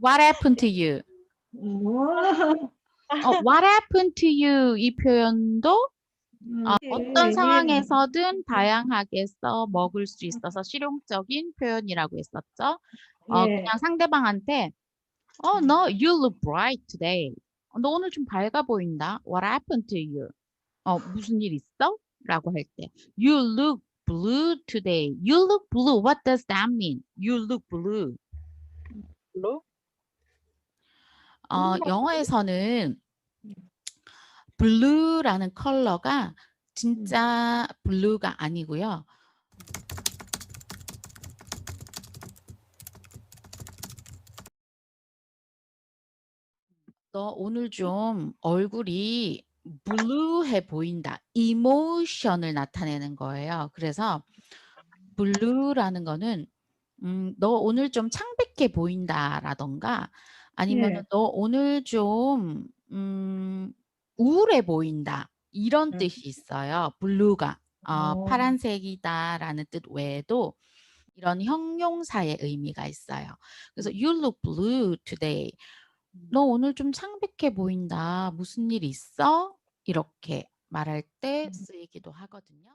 What happened to you? 음. 어, what happened to you 이 표현도 음, 어, 네, 어떤 네. 상황에서든 다양하게 써 먹을 수 있어서 실용적인 표현이라고 했었죠. 어, 예. 그냥 상대방한테 어, 너 you look bright today. 어, 너 오늘 좀 밝아 보인다. What happened to you? 어, 무슨 일 있어? 라고 할 때 you look blue today. You look blue. What does that mean? You look blue. 블루? 어, 영어에서는 blue라는 컬러가 진짜 블루가 아니고요. 너 오늘 좀 얼굴이 블루해 보인다. 이모션을 나타내는 거예요. 그래서 블루라는 거는 음, 너 오늘 좀 창백해 보인다라던가 아니면 예. 너 오늘 좀 음, 우울해 보인다. 이런 음. 뜻이 있어요. 블루가 어, 어. 파란색이다라는 뜻 외에도 이런 형용사의 의미가 있어요. 그래서 you look blue today. 너 오늘 좀 창백해 보인다. 무슨 일 있어? 이렇게 말할 때 음. 쓰이기도 하거든요.